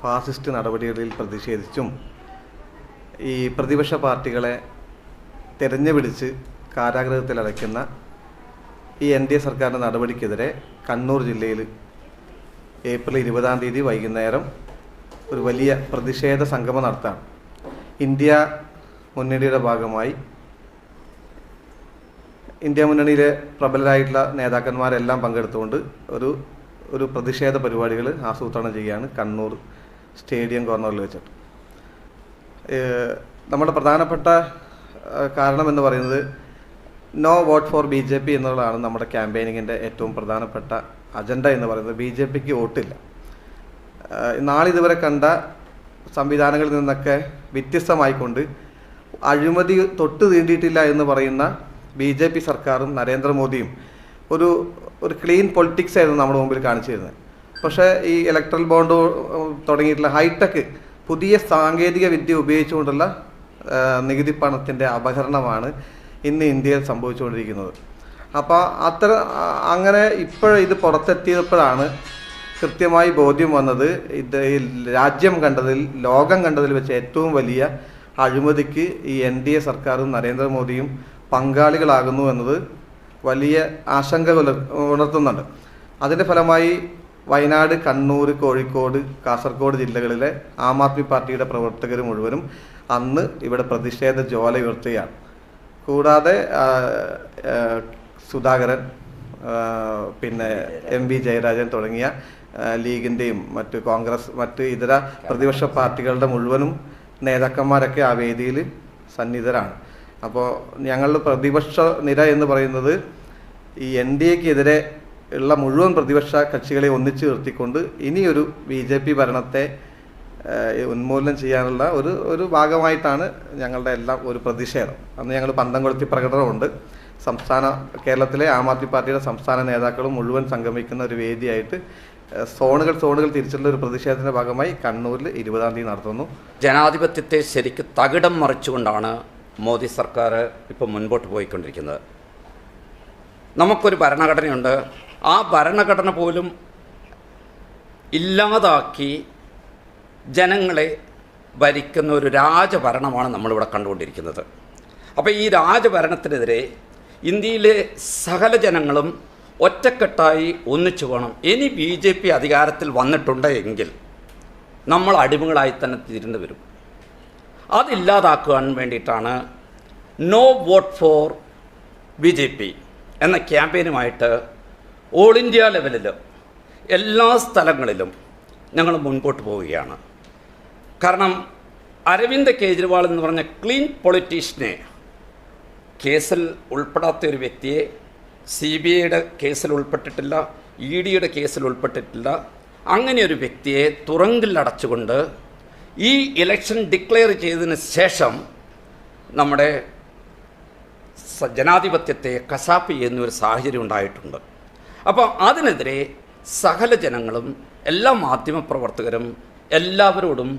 Fascist നടപടികളിൽ പ്രതിഷേധിച്ചും ഈ പ്രതിപക്ഷ പാർട്ടികളെ തെരഞ്ഞുപിടിച്ച് കാരാഗ്രഹത്തിൽ അടയ്ക്കുന്ന ഈ എൻ ഡി എ സർക്കാരിന്റെ നടപടിക്കെതിരെ കണ്ണൂർ ജില്ലയിൽ ഏപ്രിൽ ഇരുപതാം തീയതി വൈകുന്നേരം ഒരു വലിയ പ്രതിഷേധ സംഗമം നടത്താം. ഇന്ത്യ മുന്നണിയുടെ ഭാഗമായി ഇന്ത്യ മുന്നണിയിലെ പ്രബലരായിട്ടുള്ള നേതാക്കന്മാരെല്ലാം പങ്കെടുത്തുകൊണ്ട് ഒരു ഒരു പ്രതിഷേധ പരിപാടികൾ ആസൂത്രണം ചെയ്യുകയാണ് കണ്ണൂർ സ്റ്റേഡിയം കോർണറിൽ വെച്ചിട്ട്. നമ്മുടെ പ്രധാനപ്പെട്ട കാരണം എന്ന് പറയുന്നത് no vote for B J P എന്നുള്ളതാണ് നമ്മുടെ ക്യാമ്പയിനിങ്ങിന്റെ ഏറ്റവും പ്രധാനപ്പെട്ട അജണ്ട എന്ന് പറയുന്നത്. ബി ജെ പിക്ക് വോട്ടില്ല. നാളിതുവരെ കണ്ട സംവിധാനങ്ങളിൽ നിന്നൊക്കെ വ്യത്യസ്തമായിക്കൊണ്ട് അഴിമതി തൊട്ട് തീണ്ടിയിട്ടില്ല എന്ന് പറയുന്ന ബി ജെ പി സർക്കാരും നരേന്ദ്രമോദിയും ഒരു ഒരു ക്ലീൻ പൊളിറ്റിക്സ് ആയിരുന്നു നമ്മുടെ മുമ്പിൽ കാണിച്ചു തരുന്നത് പക്ഷേ ഈ ഇലക്ട്രൽ ബോണ്ട് തുടങ്ങിയിട്ടുള്ള ഹൈടെക് പുതിയ സാങ്കേതിക വിദ്യ ഉപയോഗിച്ചുകൊണ്ടുള്ള നികുതി പണത്തിന്റെ അപഹരണമാണ് ഇന്ന് ഇന്ത്യയിൽ സംഭവിച്ചുകൊണ്ടിരിക്കുന്നത്. അപ്പോൾ അത്ര അങ്ങനെ ഇപ്പോൾ ഇത് പുറത്തെത്തിയപ്പോഴാണ് കൃത്യമായി ബോധ്യം വന്നത് ഇത് രാജ്യം കണ്ടതിൽ ലോകം കണ്ടതിൽ വെച്ച് ഏറ്റവും വലിയ അഴിമതിക്ക് ഈ എൻ ഡി എ സർക്കാരും നരേന്ദ്രമോദിയും പങ്കാളികളാകുന്നു എന്നത് വലിയ ആശങ്ക ഉണർത്തുന്നുണ്ട്. അതിന്റെ ഫലമായി വയനാട് കണ്ണൂർ കോഴിക്കോട് കാസർഗോഡ് ജില്ലകളിലെ ആം ആദ്മി പാർട്ടിയുടെ പ്രവർത്തകർ മുഴുവനും അന്ന് ഇവിടെ പ്രതിഷേധ ജ്വാല ഉയർത്തുകയാണ്. കൂടാതെ സുധാകരൻ പിന്നെ എം വി ജയരാജൻ തുടങ്ങിയ ലീഗിന്റെയും മറ്റ് കോൺഗ്രസ് മറ്റ് ഇതര പ്രതിപക്ഷ പാർട്ടികളുടെ മുഴുവനും നേതാക്കന്മാരൊക്കെ ആ വേദിയിൽ സന്നിധരാണ് അപ്പോൾ ഞങ്ങളുടെ പ്രതിപക്ഷ നിര എന്ന് പറയുന്നത് ഈ എൻ ഡി എക്കെതിരെ ഉള്ള മുഴുവൻ പ്രതിപക്ഷ കക്ഷികളെ ഒന്നിച്ചു നിർത്തിക്കൊണ്ട് ഇനിയൊരു ബി ജെ പി ഭരണത്തെ ഉന്മൂലനം ചെയ്യാനുള്ള ഒരു ഒരു ഭാഗമായിട്ടാണ് ഞങ്ങളുടെ എല്ലാം ഒരു പ്രതിഷേധം. അന്ന് ഞങ്ങൾ പന്തം കൊളുത്തി പ്രകടനമുണ്ട്. സംസ്ഥാന കേരളത്തിലെ ആം ആദ്മി പാർട്ടിയുടെ സംസ്ഥാന നേതാക്കളും മുഴുവൻ സംഗമിക്കുന്ന ഒരു വേദിയായിട്ട് സോണുകൾ സോണുകൾ തിരിച്ചുള്ള ഒരു പ്രതിഷേധത്തിന്റെ ഭാഗമായി കണ്ണൂരിൽ ഇരുപതാം തീയതി നടത്തുന്നു. ജനാധിപത്യത്തെ ശരിക്ക് തകിടം മറിച്ചുകൊണ്ടാണ് മോദി സർക്കാർ ഇപ്പോൾ മുൻപോട്ട് പോയിക്കൊണ്ടിരിക്കുന്നത്. നമുക്കൊരു ഭരണഘടനയുണ്ട്. ആ ഭരണഘടന പോലും ഇല്ലാതാക്കി ജനങ്ങളെ ഭരിക്കുന്ന ഒരു രാജഭരണമാണ് നമ്മളിവിടെ കണ്ടുകൊണ്ടിരിക്കുന്നത്. അപ്പോൾ ഈ രാജഭരണത്തിനെതിരെ ഇന്ത്യയിലെ സകല ജനങ്ങളും ഒറ്റക്കെട്ടായി ഒന്നിച്ചു പോകണം. ഇനി ബി ജെ പി അധികാരത്തിൽ വന്നിട്ടുണ്ടെങ്കിൽ നമ്മൾ അടിമകളായി തന്നെ തിരിഞ്ഞു വരും. അതില്ലാതാക്കുവാൻ വേണ്ടിയിട്ടാണ് no vote for B J P എന്ന ക്യാമ്പയിനുമായിട്ട് ഓൾ ഇന്ത്യ ലെവലിൽ എല്ലാ സ്ഥലങ്ങളിലും ഞങ്ങൾ മുൻപോട്ട് പോവുകയാണ്. കാരണം അരവിന്ദ് കെജ്രിവാൾ എന്ന് പറഞ്ഞ ക്ലീൻ പൊളിറ്റീഷ്യനെ കേസിൽ ഉൾപ്പെടാത്ത ഒരു വ്യക്തിയെ സി ബി ഐയുടെ കേസിൽ ഉൾപ്പെട്ടിട്ടില്ല ഇ ഡിയുടെ കേസിൽ ഉൾപ്പെട്ടിട്ടില്ല അങ്ങനെ ഒരു വ്യക്തിയെ തുറങ്കിൽ അടച്ചുകൊണ്ട് ഈ ഇലക്ഷൻ ഡിക്ലെയർ ചെയ്തതിന് ശേഷം നമ്മുടെ ജനാധിപത്യത്തെ കസാപ്പ് ചെയ്യുന്നൊരു സാഹചര്യം ഉണ്ടായിട്ടുണ്ട്. അപ്പോൾ അതിനെതിരെ സകല ജനങ്ങളും എല്ലാ മാധ്യമപ്രവർത്തകരും എല്ലാവരോടും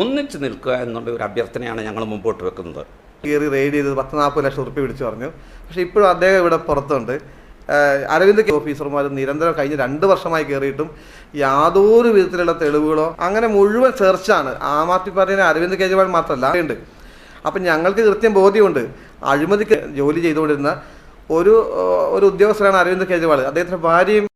ഒന്നിച്ചു നിൽക്കുക എന്നുള്ള ഒരു അഭ്യർത്ഥനയാണ് ഞങ്ങൾ മുമ്പോട്ട് വെക്കുന്നത്. കയറി റെയ്ഡ് ചെയ്ത് പത്ത് നാൽപ്പത് ലക്ഷം ഉറുപ്പ്യ പിടിച്ചു പറഞ്ഞു. പക്ഷേ ഇപ്പോഴും അദ്ദേഹം ഇവിടെ പുറത്തുണ്ട്. അരവിന്ദ് കെ ഓഫീസർമാർ നിരന്തരം കഴിഞ്ഞ രണ്ട് വർഷമായി കയറിയിട്ടും യാതൊരു വിധത്തിലുള്ള തെളിവുകളോ അങ്ങനെ മുഴുവൻ സെർച്ചാണ് ആം ആദ്മി പാർട്ടിയുടെ അരവിന്ദ് കെജ്രിവാൾ മാത്രമല്ല ഉണ്ട്. അപ്പം ഞങ്ങൾക്ക് കൃത്യം ബോധ്യമുണ്ട്. അഴിമതിക്ക് ജോലി ചെയ്തുകൊണ്ടിരുന്ന ഒരു ഒരു ഉദ്യോഗസ്ഥരാണ് അരവിന്ദ് കെജ്രിവാൾ. അദ്ദേഹത്തിന്റെ ഭാര്യയും